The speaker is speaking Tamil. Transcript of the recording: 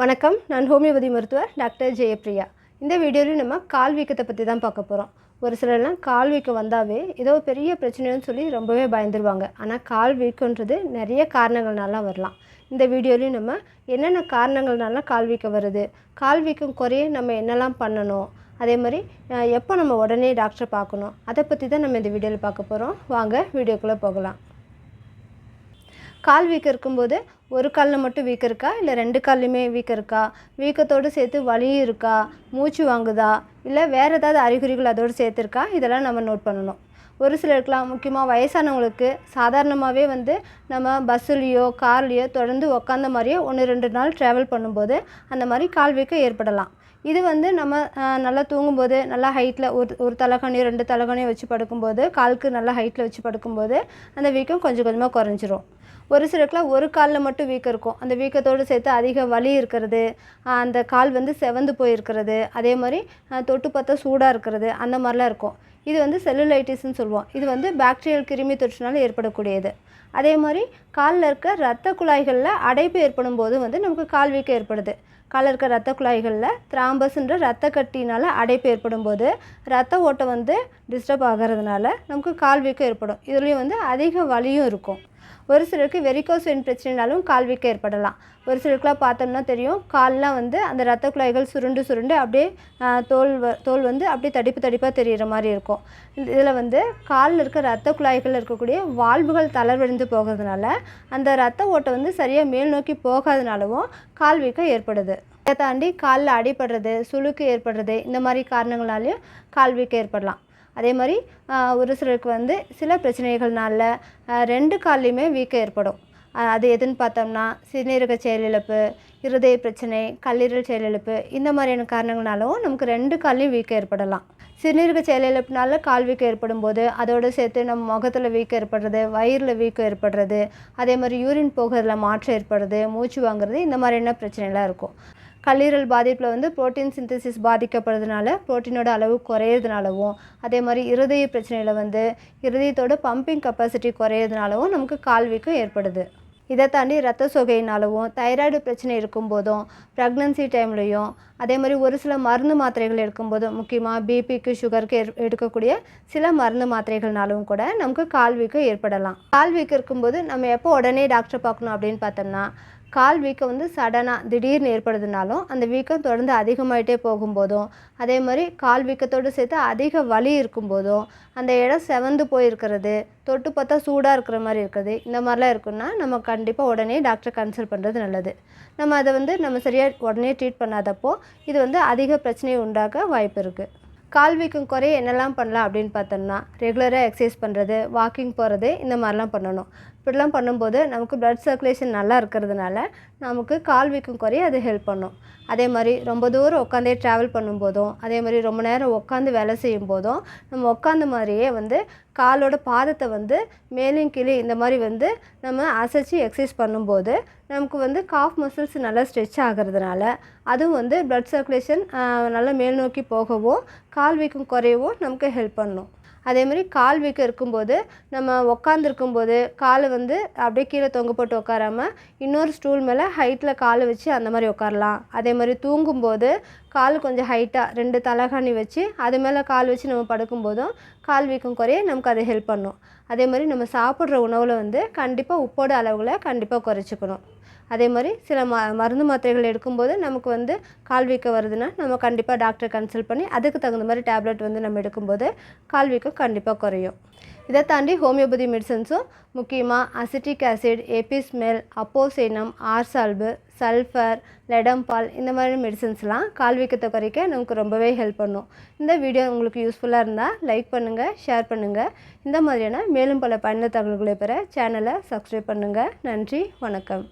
வணக்கம். நான் ஹோமியோபதி மருத்துவர் டாக்டர் ஜெயப்ரியா இந்த வீடியோவில் நம்ம கால் வீக்கத்தை பற்றி தான் பார்க்க போகிறோம் ஒரு சிலர்லாம் கால் வீக்கம் வந்தாவே ஏதோ பெரிய பிரச்சனைன்னு சொல்லி ரொம்பவே பயந்துருவாங்க. ஆனால் கால் வீக்கன்றது நிறைய காரணங்கள்னால வரலாம். இந்த வீடியோலையும் நம்ம என்னென்ன காரணங்கள்னால கால் வீக்கம் வருது கால் வீக்கம் குறைய நம்ம என்னெல்லாம் பண்ணணும் அதே மாதிரி எப்போ நம்ம உடனே டாக்டரை பார்க்கணும் அதை பற்றி தான் நம்ம இந்த வீடியோவில் பார்க்க போகிறோம் வாங்க வீடியோக்குள்ளே போகலாம். கால் வீக்கம் இருக்கும்போது ஒரு காலில் மட்டும் வீக்கம் இருக்கா இல்லை ரெண்டு கால்லையுமே வீக்கம் இருக்கா வீக்கத்தோடு சேர்த்து வலியும் இருக்கா? மூச்சு வாங்குதா? இல்லை வேறு ஏதாவது அறிகுறிகள் அதோடு சேர்த்துருக்கா? இதெல்லாம் நம்ம நோட் பண்ணணும். ஒரு சிலருக்குலாம் முக்கியமாக வயசானவங்களுக்கு சாதாரணமாகவே வந்து நம்ம பஸ்ஸுலேயோ கார்லேயோ தொடர்ந்து உக்காந்த மாதிரியே ஒன்று ரெண்டு நாள் ட்ராவல் பண்ணும்போது அந்த மாதிரி கால் வீக்கம் ஏற்படலாம். இது வந்து நம்ம நல்லா தூங்கும்போது நல்லா ஹைட்டில் ஒரு ஒரு தலைகாணியோ ரெண்டு தலைகாணியோ வச்சு படுக்கும்போது காலுக்கு நல்லா ஹைட்டில் வச்சு படுக்கும்போது அந்த வீக்கம் கொஞ்சம் கொஞ்சமாக குறைஞ்சிரும். ஒரு சிலருக்குலாம் ஒரு காலில் மட்டும் வீக்கம் இருக்கும். அந்த வீக்கத்தோடு சேர்த்து அதிக வலி இருக்கிறது அந்த கால் வந்து செவந்து போயிருக்கிறது அதே மாதிரி தொட்டு பார்த்தா சூடாக இருக்கிறது அந்த மாதிரிலாம் இருக்கும். இது வந்து செல்லுலைட்டிஸ்ன்னு சொல்லுவோம். இது வந்து பாக்டீரியல் கிருமி தொற்றுனால ஏற்படக்கூடியது. அதே மாதிரி காலில் இருக்க இரத்த குழாய்களில் அடைப்பு ஏற்படும் போது வந்து நமக்கு கால் வீக்கம் ஏற்படுது. காலில் இருக்க இரத்த குழாய்களில் திராம்பஸ்ன்ற ரத்த கட்டினால் அடைப்பு ஏற்படும் போது ரத்த ஓட்டம் வந்து டிஸ்டர்ப் ஆகிறதுனால நமக்கு கால் வீக்கம் ஏற்படும். இதுலேயும் வந்து அதிக வலியும் இருக்கும். ஒரு சிலருக்கு வெரிகோஸ் வெயின் பிரச்சனைனாலும் கால் வீக்கம் ஏற்படலாம். ஒரு சிலருக்குலாம் பார்த்தோம்னா தெரியும் கால்லாம் வந்து அந்த ரத்த குழாய்கள் சுருண்டு சுருண்டு அப்படியே தோல் வ- தோல் வந்து அப்படியே தடிப்பு தடிப்பாக தெரிகிற மாதிரி இருக்கும். இதில் வந்து காலில் இருக்க ரத்த குழாய்களில் இருக்கக்கூடிய வால்வுகள் தளர்வடைந்து போகிறதுனால அந்த ரத்த ஓட்டை வந்து சரியாக மேல் நோக்கி போகாதனாலவும் கால் வீக்கம் ஏற்படுது. இதை தாண்டி காலில் அடிபடுறது சுளுக்கு ஏற்படுறது இந்த மாதிரி காரணங்களாலேயும் கால் வீக்கம் ஏற்படலாம். அதே மாதிரி ஒரு சிலருக்கு வந்து சில பிரச்சனைகள்னால ரெண்டு கால்லையுமே வீக்கம் ஏற்படும். அது எதுன்னு பார்த்தோம்னா சிறுநீரக செயலிழப்பு இருதய பிரச்சனை கல்லீரல் செயலிழப்பு இந்த மாதிரியான காரணங்களாலும் நமக்கு ரெண்டு கால்லையும் வீக்கம் ஏற்படலாம். சிறுநீரக செயலிழப்புனால கால் வீக்கம் ஏற்படும் போது அதோடு சேர்த்து நம்ம முகத்தில் வீக்கம் ஏற்படுறது வயிறில் வீக்கம் ஏற்படுறது அதே மாதிரி யூரின் போகிறதுல மாற்றம் ஏற்படுறது மூச்சு வாங்குறது இந்த மாதிரியான பிரச்சனைலாம் இருக்கும். கல்லீரல் பாதிப்பில் வந்து புரோட்டீன் சிந்தசிஸ் பாதிக்கப்படுறதுனால புரோட்டீனோட அளவு குறையிறதுனாலவும் அதே மாதிரி இருதய பிரச்சனையில் வந்து இருதயத்தோட பம்பிங் கெப்பாசிட்டி குறையிறதுனாலவும் நமக்கு கால் வீக்கம் ஏற்படுது. இதை தாண்டி ரத்த சோகையினாலவும் தைராய்டு பிரச்சனை இருக்கும்போதும் ப்ரெக்னன்சி டைம்லையும் அதே மாதிரி ஒரு சில மருந்து மாத்திரைகள் எடுக்கும்போதும் முக்கியமாக பிபிக்கு சுகருக்கு எடுக்கக்கூடிய சில மருந்து மாத்திரைகள்னாலும் கூட நமக்கு கால்வீக்கம் ஏற்படலாம். கால்வீக்கம் இருக்கும்போது நம்ம எப்போ உடனே டாக்டரை பார்க்கணும் அப்படின்னு பார்த்தோம்னா கால் வீக்கம் வந்து சடனாக திடீர்னு ஏற்படுதுனாலும் அந்த வீக்கம் தொடர்ந்து அதிகமாகிட்டே போகும்போதும் அதே மாதிரி கால் வீக்கத்தோடு சேர்த்து அதிக வலி இருக்கும்போதும் அந்த இடம் செவந்து போயிருக்கிறது தொட்டு பார்த்தா சூடாக இருக்கிற மாதிரி இருக்குது. இந்த மாதிரிலாம் இருக்குன்னா நம்ம கண்டிப்பாக உடனே டாக்டரை கன்சல்ட் பண்ணுறது நல்லது. நம்ம அதை வந்து நம்ம சரியாக உடனே ட்ரீட் பண்ணாதப்போ இது வந்து அதிக பிரச்சனையை உண்டாக்க வாய்ப்பு இருக்குது கால் வீக்கம் குறைய என்னெல்லாம் பண்ணலாம் அப்படின்னு பார்த்தோம்னா ரெகுலராக எக்ஸசைஸ் பண்ணுறது வாக்கிங் போகிறது இந்த மாதிரிலாம் பண்ணணும். இப்படிலாம் பண்ணும்போது நமக்கு ப்ளட் சர்க்குலேஷன் நல்லா இருக்கிறதுனால நமக்கு கால் வீக்கம் குறைய அது ஹெல்ப் பண்ணும். அதே மாதிரி ரொம்ப தூரம் உட்காந்தே ட்ராவல் பண்ணும்போதும் அதே மாதிரி ரொம்ப நேரம் உட்காந்து வேலை செய்யும் போதும் நம்ம உட்காந்த மாதிரியே வந்து காலோட பாதத்தை வந்து மேலும் கீழே இந்த மாதிரி வந்து நம்ம அசைச்சு எக்ஸசைஸ் பண்ணும்போது நமக்கு வந்து காஃப் மசில்ஸ் நல்லா ஸ்ட்ரெச் ஆகிறதுனால அதுவும் வந்து ப்ளட் சர்க்குலேஷன் நல்லா மேல் நோக்கி போகவும் கால் வீக்கம் குறையவும் நமக்கு ஹெல்ப் பண்ணும். அதே மாதிரி கால் வீக்கம் இருக்கும்போது நம்ம உட்காந்துருக்கும்போது காலை வந்து அப்படியே கீழே தொங்க போட்டு உட்காராம இன்னொரு ஸ்டூல் மேலே ஹைட்டில் காலை வச்சு அந்த மாதிரி உட்காரலாம் அதே மாதிரி தூங்கும்போது கால் கொஞ்சம் ஹைட்டாக ரெண்டு தலகாணி வச்சு அது மேலே கால் வச்சு நம்ம படுக்கும்போதும் கால் வீக்கம் குறைய நமக்கு அது ஹெல்ப் பண்ணும். அதே மாதிரி நம்ம சாப்பிட்ற உணவில் வந்து கண்டிப்பாக உப்போட அளவுகளை கண்டிப்பாக குறைச்சிக்கணும். அதே மாதிரி சில ம மருந்து மாத்திரைகள் எடுக்கும்போது நமக்கு வந்து கால் வீக்கம் வருதுன்னா நம்ம கண்டிப்பாக டாக்டரை கன்சல்ட் பண்ணி அதுக்கு தகுந்த மாதிரி டேப்லெட் வந்து நம்ம எடுக்கும்போது கால் வீக்கம் கண்டிப்பாக குறையும். இதை தாண்டி ஹோமியோபதி மெடிசன்ஸும் முக்கியமாக அசிட்டிக் ஆசிட் எபிஸ்மெல் அப்போசைனம் ஆர்சால்பு சல்ஃபர் லெடம்பால் இந்த மாதிரி மெடிசன்ஸ்லாம் கால் வீக்கத்தை குறைக்க நமக்கு ரொம்பவே ஹெல்ப் பண்ணும். இந்த வீடியோ உங்களுக்கு யூஸ்ஃபுல்லாக இருந்தால் லைக் பண்ணுங்கள் ஷேர் பண்ணுங்கள் இந்த மாதிரியான மேலும் பல பயனுள்ள தகவல்களை பெற சேனலை சப்ஸ்கிரைப் பண்ணுங்கள் நன்றி வணக்கம்.